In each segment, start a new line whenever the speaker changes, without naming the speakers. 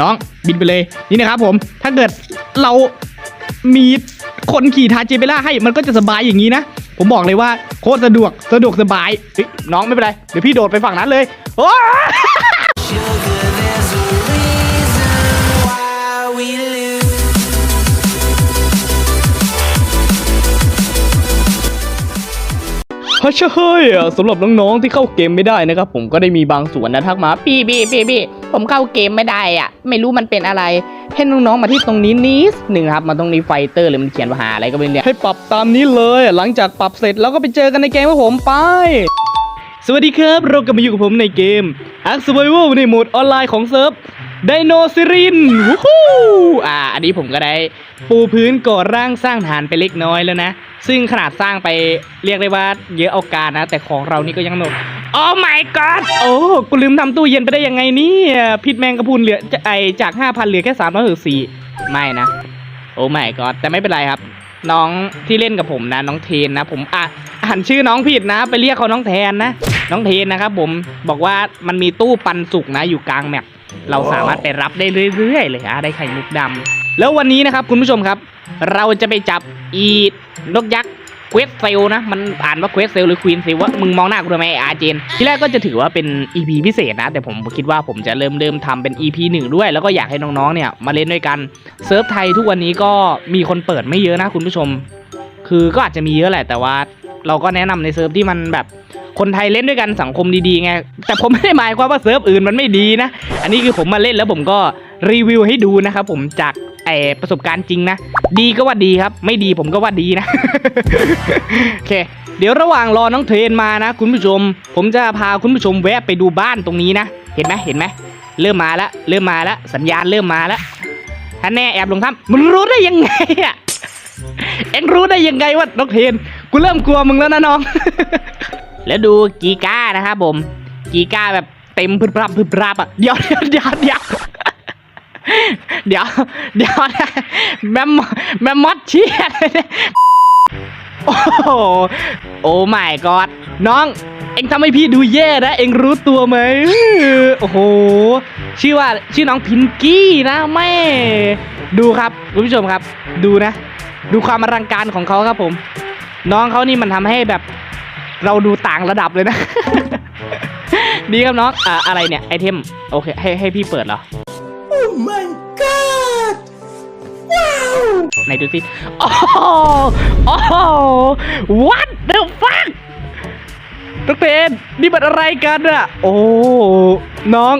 น้องบินไปเลยนี่นะครับผมถ้าเกิดเรามีคนขี่ทาเจเบล่าให้มันก็จะสบายอย่างนี้นะ ผมบอกเลยว่าโคตรสะดวกสะดวกสบายน้องไม่เป็นไร เดี๋ยวพี่โดดไปฝั่งนั้นเลยโอ้ ฮัชเฮ้ยสำหรับน้องๆที่เข้าเกมไม่ได้นะครับ ผมก็ได้มีบางส่วนนะทักมา
พี่พี่พี่พี่ผมเข้าเกมไม่ได้อะ ไม่รู้มันเป็นอะไร ให้น้องๆมาที่ตรงนี้นิดหนึ่งครับมาตรงนี้ไฟเตอร์หรือมันเขียนว่าหาอะไรก็ไม่รู้เนี่ย
ให้ปรับตามนี้เลย หลังจากปรับเสร็จแล้วก็ไปเจอกันในเกมครับผมไป สวัสดีครับ เรากลับมาอยู่กับผมในเกม Ark Survival ในโหมดออนไลน์ของเซิร์ฟ ไดโนซิรินวู้ฮู้อ่า อันนี้ผมก็ได้ปูพื้นก่อร่างสร้างฐานไปเล็กน้อยแล้วนะ ซึ่งขนาดสร้างไปเรียกได้ว่าเยอะเอาการนะ แต่ของเรานี่ก็ยังหนกโอ้ my god โอ้กูลืมทำตู้เย็นไปได้ยังไงนี่พิษแมงกระพุนเหลือไอจาก 5,000 เหลือแค่3 6 4ไม่นะ โอ้ my god แต่ไม่เป็นไรครับ น้องที่เล่นกับผมนะ น้องเทนนะ ผมอะอ่านชื่อน้องผิดนะ ไปเรียกเขาน้องแทนนะ น้องเทนนะครับผมบอกว่ามันมีตู้ปันสุกนะอยู่กลางแมป เราสามารถไปรับได้เรื่อยๆเลยอะได้ไข่มุกดำแล้ววันนี้นะครับคุณผู้ชมครับ เราจะไปจับอีดนกยักษ์เควสเซลนะมันอ่านว่าเควสเซลหรือควีนเซลว่ามึงมองหน้ากูทำไมอาเจน ที่แรกก็จะถือว่าเป็น EP พิเศษนะ แต่ผมคิดว่าผมจะเริ่มเริ่มทำเป็น EP หนึ่งด้วย แล้วก็อยากให้น้องๆเนี่ยมาเล่นด้วยกันเซิร์ฟไทยทุกวันนี้ก็มีคนเปิดไม่เยอะนะคุณผู้ชม คือก็อาจจะมีเยอะแหละแต่ว่าเราก็แนะนำในเซิร์ฟที่มันแบบ คนไทยเล่นด้วยกันสังคมดีๆไงแต่ผมไม่ได้หมายความว่าเซิร์ฟอื่นมันไม่ดีนะ อันนี้คือผมมาเล่นแล้วผมก็รีวิวให้ดูนะครับผมจากไอประสบการณ์จริงนะ ดีก็ว่าดีครับ ไม่ดีผมก็ว่าดีนะโอเค เดี๋ยวระหว่างรอน้องเทรนมานะ คุณผู้ชม ผมจะพาคุณผู้ชมแวะไปดูบ้านตรงนี้นะ เห็นไหมเห็นไหมเริ่มมาแล้วเริ่มมาแล้วสัญญาณเริ่มมาแล้วท่านแน่แอบลงถ้ำมันรู้ได้ยังไงอะเอ็งรู้ได้ยังไงว่าน้องเทนกูเริ่มกลัวมึงแล้วนะน้อง แล้วดูกีก้านะครับผม กีก้าแบบเต็มพึบพรับพึบพรับอะเดี๋ยวเดี๋ยวเดี๋ยวเดี๋ยวเดี๋ยวเดี๋ยวแมมแมมมดเชียดโอ้โหโอ้ไม่กอดน้อง เอ็งทำให้พี่ดูแย่นะ เอ็งรู้ตัวไหมโอ้โห ชื่อว่าชื่อน้องพินกี้นะแม่ดูครับคุณผู้ชมครับ ดูนะ ดูความอลังการของเขาครับผม น้องเขานี่มันทำให้แบบ เราดูต่างระดับเลยนะ ดีครับน้องอ่าอะไรเนี่ย ไอเทม โอเค ให้ให้พี่เปิดเหรอ
Oh my god! Wow!
ไหนดูสิโอ้โหโอ้โห what the fuck ทุกเทนนี่มันอะไรกันอะโอ้น้อง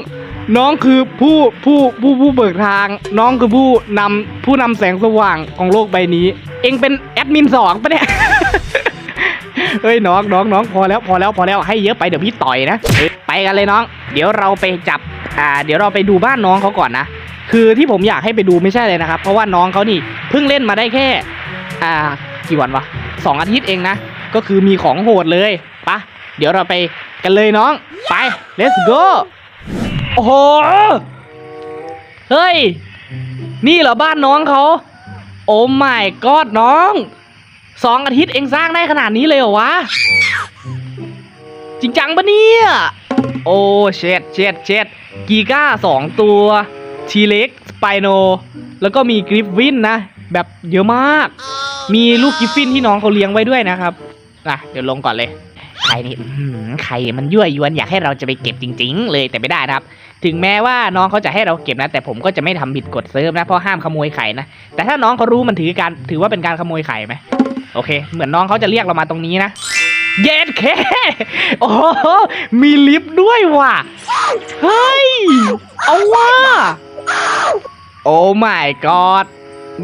น้องคือผู้ผู้ผู้ผู้เบิกทาง น้องคือผู้นำผู้นำแสงสว่างของโลกใบนี้ เองเป็นแอดมินสองปะเนี่ย เฮ้ยน้องน้องน้องพอแล้วพอแล้วพอแล้วให้เยอะไปเดี๋ยวพี่ต่อยนะไปกันเลยน้อง เดี๋ยวเราไปจับอ่าเดี๋ยวเราไปดูบ้านน้องเขาก่อนนะคือที่ผมอยากให้ไปดูไม่ใช่เลยนะครับ เพราะว่าน้องเขานี่เพิ่งเล่นมาได้แค่อ่ากี่วันวะสองอาทิตย์เองนะก็คือมีของโหดเลยปะเดี๋ยวเราไปกันเลยน้องไป let's go โอ้โหเฮ้ย นี่เหรอบ้านน้องเขา โอ้ my god น้อง สองอาทิตย์เองสร้างได้ขนาดนี้เลยเหรอวะ จริงจังปะเนี่ย โอ้เช็ดเช็ดเช็ดกีก้าสองตัวทีเล็กสไปโน แล้วก็มีกริฟฟินนะ แบบเยอะมาก มีลูกกริฟฟินที่น้องเขาเลี้ยงไว้ด้วยนะครับอะเดี๋ยวลงก่อนเลยใครนี่ใครมันยั่วยวนอยากให้เราจะไปเก็บจริง ๆ เลยแต่ไม่ได้นะครับ ถึงแม้ว่าน้องเขาจะให้เราเก็บนะ แต่ผมก็จะไม่ทำผิดกฎเซิร์ฟนะเพราะห้ามขโมยไข่นะแต่ถ้าน้องเขารู้มันถือการถือว่าเป็นการขโมยไข่ไหม โอเค เหมือนน้องเขาจะเรียกเรามาตรงนี้นะเย็ดเค โอ้มีลิฟต์ด้วยว่ะ เฮ้ย เอาว่ะ โอ้ my god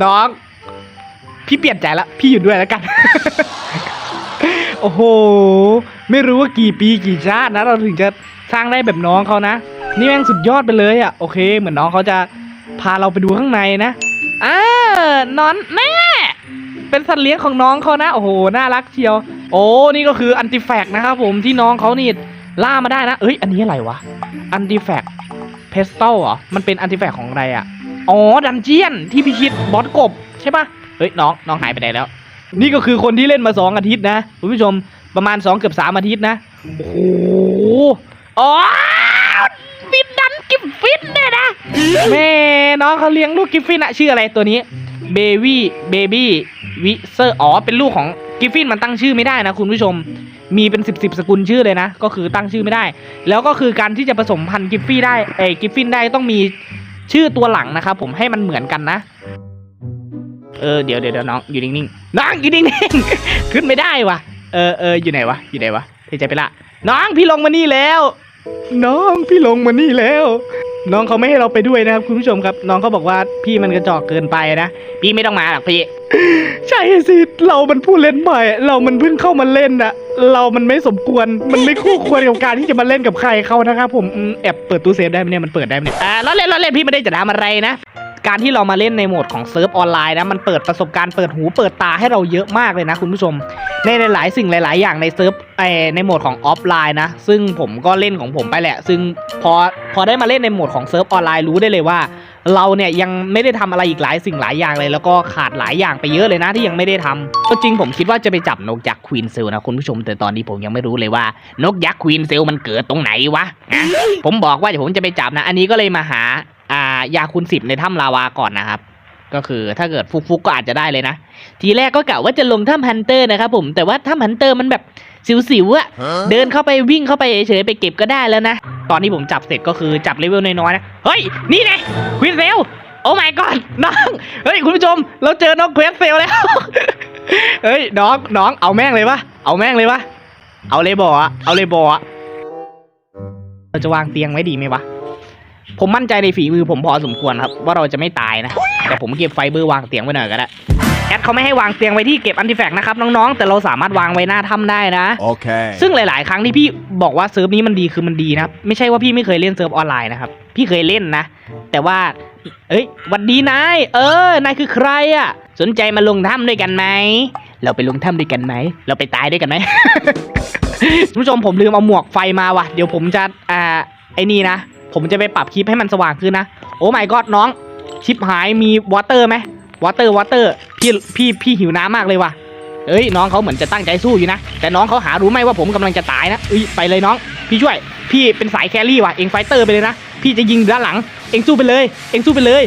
น้อง พี่เปลี่ยนใจแล้ว พี่อยู่ด้วยแล้วกัน โอ้โห ไม่รู้ว่ากี่ปีกี่ชาตินะ เราถึงจะสร้างได้แบบน้องเขานะ นี่แม่งสุดยอดไปเลยอะ โอเค เหมือนน้องเขาจะพาเราไปดูข้างในนะอ่านอนแม่ เป็นสัตว์เลี้ยงของน้องเขานะ โอ้โห น่ารักเชียว โอ้ นี่ก็คืออันติแฟกนะครับผมที่น้องเขานี่ล่ามาได้นะ เอ้ย อันนี้อะไรวะ อันติแฟกเพสโต้เหรอ มันเป็นอันติแฟกของอะไรอะ่ะอ๋อ ดันเจียนที่พิชิตบอสกบใช่ปะเฮ้ย น้อง น้องหายไปไหนแล้ว นี่ก็คือคนที่เล่นมาสองอาทิตย์นะคุณผู้ชม ประมาณสองเกือบสามอาทิตย์นะ โอ้โหอ๋อบินดันกิฟฟินเนี่ยนะแม่น้องเขาเลี้ยงลูกกิฟฟินอะชื่ออะไรตัวนี้ เบบี้เบบี้วิเซอร์อ๋อเป็นลูกของกิฟฟินมันตั้งชื่อไม่ได้นะคุณผู้ชมมีเป็นสิบสิบสกุลชื่อเลยนะ ก็คือตั้งชื่อไม่ได้ แล้วก็คือการที่จะผสมพันธุ์กิฟฟี่ได้เอ้ยกิฟฟินได้ต้องมีชื่อตัวหลังนะครับผมให้มันเหมือนกันนะ เออเดี๋ยวเดี๋ยวเดี๋ยวน้องอยู่นิ่งๆน้องอยู่นิ่งๆขึ้นไม่ได้วะเออเอออยู่ไหนวะอยู่ไหนวะเทใจไปละ น้องพี่ลงมานี่แล้ว น้องพี่ลงมานี่แล้ว น้องเขาไม่ให้เราไปด้วยนะครับคุณผู้ชมครับ น้องเขาบอกว่าพี่มันกระจอกเกินไปนะพี่ไม่ต้องมาหรอกพี่ ใช่สิเรามันผู้เล่นใหม่ เรามันเพิ่งเข้ามาเล่นนะเรามันไม่สมควรมันไม่คู่ควรกับการที่จะมาเล่นกับใครเขานะครับผมอืมแอบเปิดตู้เซฟได้ไหมเนี่ยมันเปิดได้ไหมเนี่ยอ่าแล้วเล่นแล้วเล่นพี่ไม่ได้จะทำอะไรนะ การที่เรามาเล่นในโหมดของเซิร์ฟออนไลน์นะมันเปิดประสบการณ์เปิดหูเปิดตาให้เราเยอะมากเลยนะคุณผู้ชมในหลายๆสิ่งหลาย ๆ อย่างในเซิร์ฟในโหมดของออฟไลน์นะ ซึ่งผมก็เล่นของผมไปแหละ ซึ่งพอพอได้มาเล่นในโหมดของเซิร์ฟออนไลน์รู้ได้เลยว่า เราเนี่ยยังไม่ได้ทำอะไรอีกหลายสิ่งหลายอย่างเลย แล้วก็ขาดหลายอย่างไปเยอะเลยนะที่ยังไม่ได้ทำก็จริงผมคิดว่าจะไปจับนกยักษ์ควีนเซลนะคุณผู้ชมแต่ตอนนี้ผมยังไม่รู้เลยว่านกยักษ์ควีนเซลมันเกิดตรงไหนวะนะผมบอกว่าเดี๋ยวผมจะไปจับนะ อันนี้ก็เลยมาหา ยาคุณสิบในถ้ำลาวาก่อนนะครับ ก็คือถ้าเกิดฟุกๆก็อาจจะได้เลยนะ ทีแรกก็กะว่าจะลงถ้ำฮันเตอร์นะครับผมแต่ว่าถ้ำฮันเตอร์มันแบบสิวๆอะเดินเข้าไปวิ่งเข้าไปเฉยๆไปเก็บก็ได้แล้วนะ ตอนที่ผมจับเสร็จก็คือจับเลเวลน้อยๆนะ เฮ้ย นี่ไงควินเซลโอ้ my god น้อง เฮ้ย คุณผู้ชม เราเจอน้องควินเซลแล้ว เฮ้ย น้อง น้อง เอาแม่งเลยวะเอาแม่งเลยวะเอาเลยบอะเอาเลยบอะเราจะวางเตียงไว้ดีไหมวะ ผมมั่นใจในฝีมือผมพอสมควรครับ ว่าเราจะไม่ตายนะ แต่ผมเก็บไฟเบอร์วางเตียงไว้หน่อยก็ได้แอดเขาไม่ให้วางเตียงไว้ที่เก็บอันติแฟกต์นะครับน้องๆ แต่เราสามารถวางไว้หน้าถ้ำได้นะ
Okay.
ซึ่งหลาย ๆ ครั้งที่พี่บอกว่าเซิร์ฟนี้มันดีคือมันดีนะครับไม่ใช่ว่าพี่ไม่เคยเล่นเซิร์ฟออนไลน์นะครับพี่เคยเล่นนะ แต่ว่า เอ้ยหวันดีนายเออนายคือใครอะสนใจมาลงถ้ำด้วยกันไหมเราไปลงถ้ำด้วยกันไหมเราไปตายด้วยกันไหมคุณผู้ชมผมลืมเอาหมวกไฟมาว่ะเดี๋ยวผมจะอ่าไอ้นี่นะ ผมจะไปปรับคลิปให้มันสว่างขึ้นนะ โอ้ my god น้อง ชิปหายมีวอเตอร์ไหมวอเตอร์วอเตอร์พี่พี่พี่หิวน้ำมากเลยว่ะเอ้ยน้องเขาเหมือนจะตั้งใจสู้อยู่นะ แต่น้องเขาหารู้ไหมว่าผมกำลังจะตายนะเอ้ยไปเลยน้อง พี่ช่วย พี่เป็นสายแครี่ว่ะเองไฟเตอร์ไปเลยนะพี่จะยิงด้านหลัง เองสู้ไปเลย เองสู้ไปเลย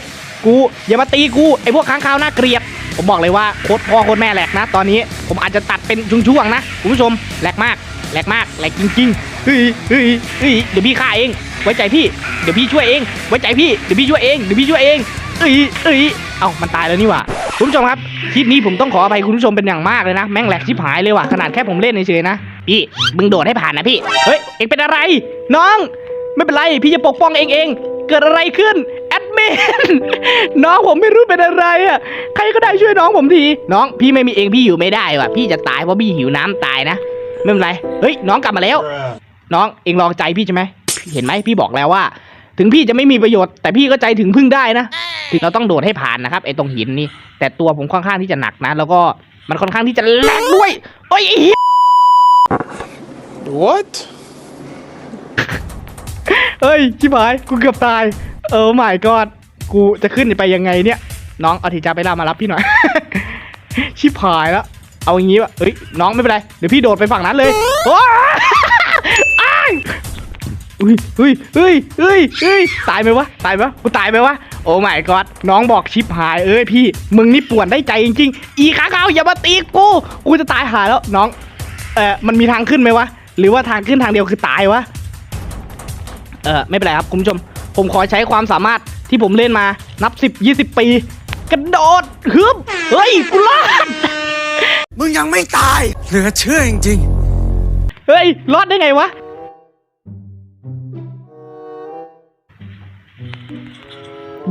กูอย่ามาตีกูไอพวกค้างคาวน่าเกลียด ผมบอกเลยว่าโคตรพ่อโคตรแม่แหลกนะ ตอนนี้ผมอาจจะตัดเป็นช่วงๆนะคุณผู้ชมแหลกมากแหลกมากแหลกจริงๆเฮ้ยเฮ้ยเฮ้ยเดี๋ยวพี่ฆ่าเอง ไว้ใจพี่ เดี๋ยวพี่ช่วยเอง ไว้ใจพี่ เดี๋ยวพี่ช่วยเอง เดี๋ยวพี่ช่วยเอง เอ้ยเอ้ยเอ้ามันตายแล้วนี่ว่าคุณผู้ชมครับ คลิปนี้ผมต้องขออภัยคุณผู้ชมเป็นอย่างมากเลยนะ แม่งแหลกชิบหายเลยว่ะ ขนาดแค่ผมเล่นเฉยๆนะ พี่ มึงโดดให้ผ่านนะพี่ เฮ้ย เองเป็นอะไร น้อง ไม่เป็นไร พี่จะปกป้องเองเอง เกิดอะไรขึ้น แอดมิน น้องผมไม่รู้เป็นอะไรอะ ใครก็ได้ช่วยน้องผมที น้อง พี่ไม่มีเองพี่อยู่ไม่ได้ว่ะ พี่จะตายเพราะพี่หิวน้ำตายนะ ไม่เป็นไร เฮ้ย น้องกลับมาแล้ว น้อง เองลองใจพี่ใช่ไหม เห็นไหมพี่บอกแล้วว่า ถึงพี่จะไม่มีประโยชน์แต่พี่ก็ใจถึงพึ่งได้นะถึงเราต้องโดดให้ผ่านนะครับไอ้ตรงหินนี่แต่ตัวผมค่อนข้างที่จะหนักนะ แล้วก็มันค่อนข้างที่จะแรงด้วยโอ้ยไอ้เหี้ย
What?
เฮ้ยชิบหายกูเกือบตาย เออหมายกอดกูจะขึ้นไปยังไงเนี่ย น้องเอาทีจ้าไปล่ามารับพี่หน่อย ชิบหายแล้วเอาอย่างงี้วะเฮ้ยน้องไม่เป็นไรเดี๋ยวพี่โดดไปฝั่งนั้นเลยโอ้ย อ้ายอุ้ยเฮ้ยเฮ้ยเฮ้ยเฮ้ยตายไหมวะ ตายไหมวะกูตายไหมวะ โอ้ my god น้องบอกชิบหายเอ้ยพี่ มึงนี่ป่วนได้ใจจริงๆ อีขาขาวอย่ามาตีกู กูจะตายหายแล้วน้อง เออมันมีทางขึ้นไหมวะ หรือว่าทางขึ้นทางเดียวคือตายวะ เออไม่เป็นไรครับคุณผู้ชม ผมขอใช้ความสามารถที่ผมเล่นมา นับสิบยี่สิบปี กระโดดฮึบเฮ้ย กูรอด
มึงยังไม่ตาย เหลือเชื่อจริง
เฮ้ย รอดได้ไงวะ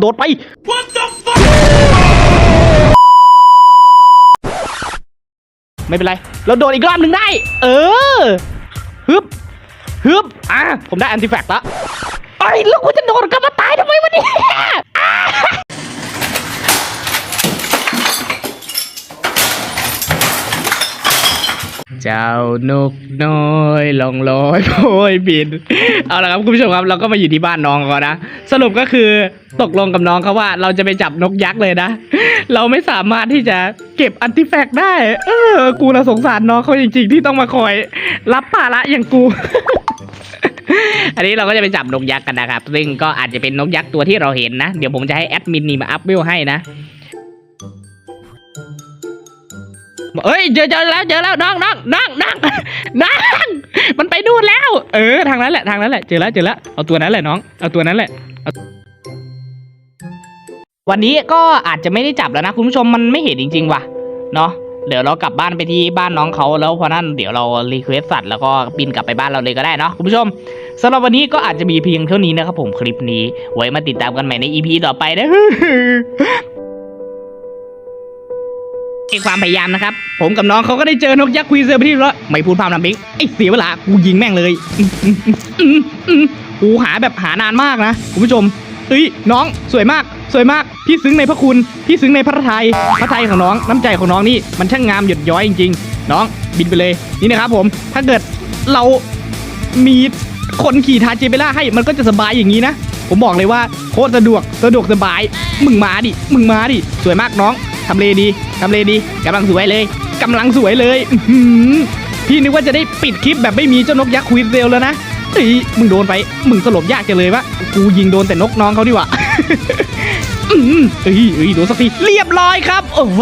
โดดไป What the fuck ไม่เป็นไร เราโดดอีกรอบหนึ่งได้ เออ ฮึบ ฮึบ อะ ผมได้อันติแฟกต์ละไอ้ยแล้วกูจะโดดกลับมาตายทำไมวะเนี่ยอะเจ้านกน้อยลองลอยโอยบิน เอาละครับคุณผู้ชมครับเราก็มาอยู่ที่บ้านน้องเขานะ สรุปก็คือตกลงกับน้องเขาว่าเราจะไปจับนกยักษ์เลยนะ เราไม่สามารถที่จะเก็บอันติแฟกต์ได้ เออ กูเราสงสารน้องเขาจริง ๆ ที่ต้องมาคอย รับภาระอย่างกู
อันนี้เราก็จะไปจับนกยักษ์กันนะครับ ซึ่งก็อาจจะเป็นนกยักษ์ตัวที่เราเห็นนะ เดี๋ยวผมจะให้แอดมินนี่มาอัพเวให้นะ เอ้ยเจอเจอแล้วเจอแล้วน้องน้องน้องน้องน้องมันไปดูนแล้ว เออทางนั้นแหละทางนั้นแหละเจอแล้วเจอแล้วเอาตัวนั้นแหละน้องเอาตัวนั้นแหละวันนี้ก็อาจจะไม่ได้จับแล้วนะคุณผู้ชมมันไม่เห็นจริง ๆ ว่ะเนาะเดี๋ยวเรากลับบ้านไปที่บ้านน้องเขาแล้วพอนั่นเดี๋ยวเรารีเควสสัตว์แล้วก็บินกลับไปบ้านเราเลยก็ได้เนาะคุณผู้ชมสำหรับวันนี้ก็อาจจะมีเพียงเท่านี้นะครับผมคลิปนี้ ไว้มาติดตามกันใหม่ใน EP ต่อไปนะ ความพยายามนะครับ ผมกับน้องเขาก็ได้เจอนกยักษ์ควีเซอร์ไปที่เรียบร้อยไม่พูดพร่ำทำเพลงไอ้เสียเวลากูยิงแม่งเลยกูหาแบบหานานมากนะคุณผู้ชมเอ้ยน้องสวยมากสวยมากพี่ซึ้งในพระคุณพี่ซึ้งในพระทัยพระทัยของน้องน้ำใจของน้องนี่มันช่างงามหยดย้อยจริงๆ น้องบินไปเลยนี่นะครับผมถ้าเกิดเรามีคนขี่ทาเจเบล่าให้มันก็จะสบายอย่างนี้นะ ผมบอกเลยว่าโคตรสะดวกสะดวกสบาย มึงมาดิ มึงมาดิ สวยมากน้อง ทำเลดีทำเลดีกำลังสวยเลยกำลังสวยเลยพี่นึกว่าจะได้ปิดคลิปแบบไม่มีเจ้านกยักษ์ควีนเซลแล้วนะเอ้ยมึงโดนไป มึงสลบยากจังเลยวะกูยิงโดนแต่นกน้องเขาดีกว่าอืมเอ้ยเอ้ยโดนสักทีเรียบร้อยครับ โอ้โห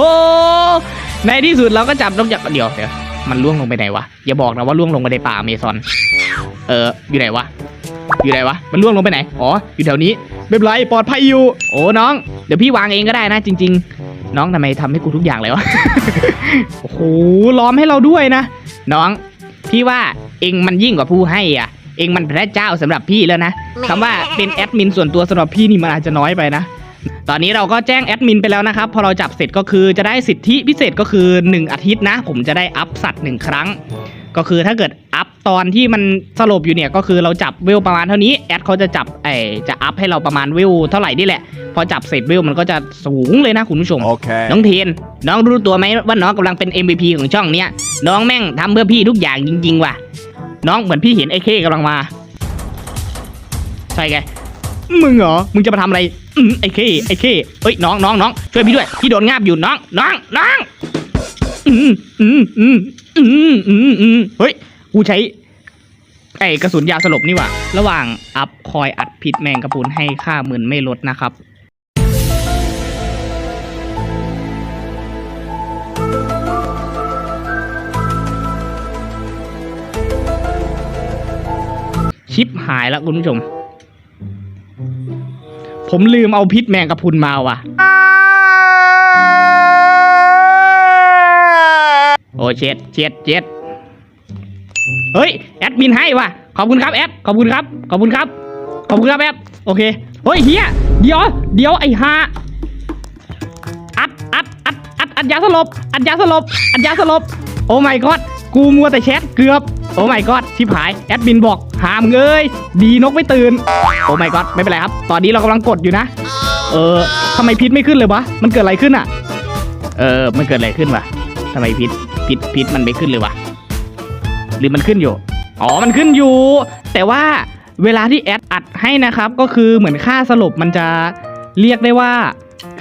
ในที่สุดเราก็จับนกยักษ์เดี๋ยวเดี๋ยวมันล่วงลงไปไหนวะ อย่าบอกนะว่าล่วงลงไปในป่าอเมซอน เออ อยู่ไหนวะ อยู่ไหนวะ มันล่วงลงไปไหน อ๋อ อยู่แถวนี้ ไม่เป็นไรปลอดภัยอยู่ โอ้น้อง เดี๋ยวพี่วางเองก็ได้นะจริง ๆ น้องทำไมทำให้กูทุกอย่างเลยวะ โอ้โหล้อมให้เราด้วยนะ น้อง พี่ว่าเองมันยิ่งกว่าผู้ให้อะ เองมันพระเจ้าสำหรับพี่แล้วนะคำว่าเป็นแอดมินส่วนตัวสำหรับพี่นี่มันอาจจะน้อยไปนะตอนนี้เราก็แจ้งแอดมินไปแล้วนะครับ พอเราจับเสร็จก็คือจะได้สิทธิพิเศษก็คือ 1 อาทิตย์นะ ผมจะได้อัพสัตว์หนึ่งครั้ง ก็คือถ้าเกิดอัพ ตอนที่มันสลบอยู่เนี่ยก็คือเราจับเวลประมาณเท่านี้แอดเขาจะจับไอจะอัพให้เราประมาณเวลเท่าไหร่นี่แหละ พอจับเสร็จเวลมันก็จะสูงเลยนะคุณผู้ชม
Okay.
น้องเทน น้องรู้ตัวไหมว่าน้องกำลังเป็น MVP ของช่องเนี้ยน้องแม่งทำเพื่อพี่ทุกอย่างจริง ๆ ว่ะ น้องเหมือนพี่เห็นไอ้เคกำลังมาใช่ไงมึงเหรอ มึงจะมาทำอะไรอืมไอ้เคไอ้เคเอ้ยน้องน้องน้องช่วยพี่ด้วยพี่โดนงาบอยู่น้องน้องน้องอืมอืมอืมอืมอืมอืมเฮ้ย กูใช้ไอ้กระสุนยาสลบนี่หว่า ระหว่างอัพคอยอัดพิษแมงกระพุนให้ค่าหมื่นไม่ลดนะครับชิปหายแล้วคุณผู้ชม ผมลืมเอาพิษแมงกะพุนมาว่ะ โอ้เช็ดเช็ดเช็ด เฮ้ยแอดมินให้ว่ะขอบคุณครับแอดขอบคุณครับขอบคุณครับขอบคุณครับแอดโอเคเฮ้ยเฮียเดี๋ยวเดี๋ยวไอ้ฮาอัดอัดอัดอัดอัดยาสลบอัดยาสลบอัดยาสลบโอ้ my god กูมัวแต่แชทเกือบโอ้ my god ชิบหายแอดมินบอกหามเอ้ยดีนกไม่ตื่นโอ้ my god ไม่เป็นไรครับ ตอนนี้เรากำลังกดอยู่นะ เออทำไมพิษไม่ขึ้นเลยวะมันเกิดอะไรขึ้นอะ เออมันเกิดอะไรขึ้นวะทำไมพิษพิษพิษมันไม่ขึ้นเลยวะ หรือมันขึ้นอยู่ อ๋อ มันขึ้นอยู่ แต่ว่าเวลาที่แอดอัดให้นะครับ ก็คือเหมือนค่าสลบมันจะเรียกได้ว่า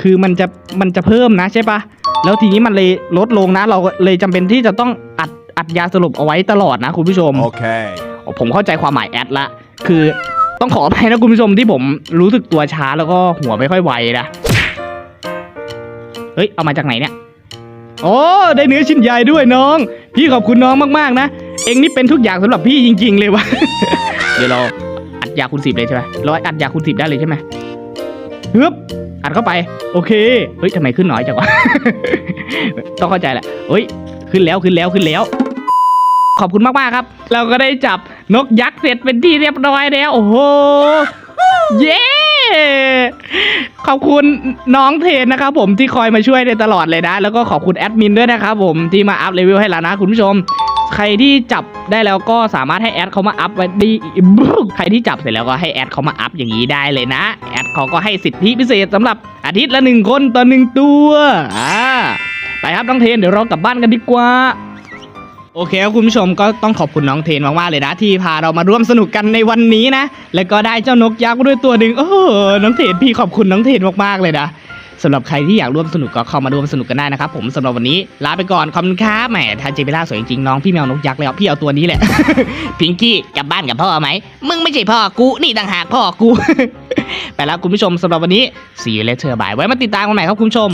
คือมันจะมันจะเพิ่มนะใช่ปะแล้วทีนี้มันเลยลดลงนะ เราเลยจำเป็นที่จะต้องอัดอัดยาสลบเอาไว้ตลอดนะคุณผู้ชม
Okay.
อ๋อผมเข้าใจความหมายแอดละ คือต้องขออภัยนะคุณผู้ชมที่ผมรู้สึกตัวช้าแล้วก็หัวไม่ค่อยไวนะ เฮ้ย เอามาจากไหนเนี่ย โอ้ ได้เนื้อชิ้นใหญ่ด้วยน้อง พี่ขอบคุณน้องมากๆนะ เองนี่เป็นทุกอย่างสำหรับพี่จริง ๆ เลยวะ เดี๋ยวเราอัดยาคูณสิบเลยใช่ไหมเราอัดยาคูณสิบได้เลยใช่ไหมฮึบอัดเข้าไป โอเคเฮ้ยทำไมขึ้นน้อยจังวะ ต้องเข้าใจแหละเฮ้ย ขึ้นแล้วขึ้นแล้วขึ้นแล้ว ขอบคุณมากๆครับ เราก็ได้จับนกยักษ์เสร็จเป็นที่เรียบร้อยแล้ว โอ้โห เย้ ขอบคุณน้องเทนนะครับผมที่คอยมาช่วยในตลอดเลยนะ แล้วก็ขอบคุณแอดมินด้วยนะครับผมที่มาอัพเลเวลให้เรานะคุณผู้ชม ใครที่จับได้แล้วก็สามารถให้แอดเขามาอัพไว้ดีใครที่จับเสร็จแล้วก็ให้แอดเขามาอัพอย่างนี้ได้เลยนะแอดเขาก็ให้สิทธิพิเศษสำหรับอาทิตย์ละหนึ่งคนต่อหนึ่งตัวอ่าไปครับน้องเทนเดี๋ยวเรากลับบ้านกันดีกว่าโอเคครับคุณผู้ชมก็ต้องขอบคุณน้องเทนมากๆเลยนะ ที่พาเรามาร่วมสนุกกันในวันนี้นะ แล้วก็ได้เจ้านกยักษ์ด้วยตัวหนึ่งโอ้น้องเทนพี่ขอบคุณน้องเทนมากๆเลยนะ สำหรับใครที่อยากร่วมสนุกก็เข้ามาร่วมสนุกกันได้นะครับผมสำหรับวันนี้ลาไปก่อนขอบคุณครับแหมทาเจเบล่าสวยจริงๆน้องพี่แมวนกยักษ์แล้วพี่เอาตัวนี้แหละ พิงกี้กลับบ้านกับพ่อไหมมึงไม่ใช่พ่อกูนี่ต่างหากพ่อกู ไปแล้วคุณผู้ชมสำหรับวันนี้ see you later bye ไว้มาติดตามกันใหม่ครับคุณผู้ชม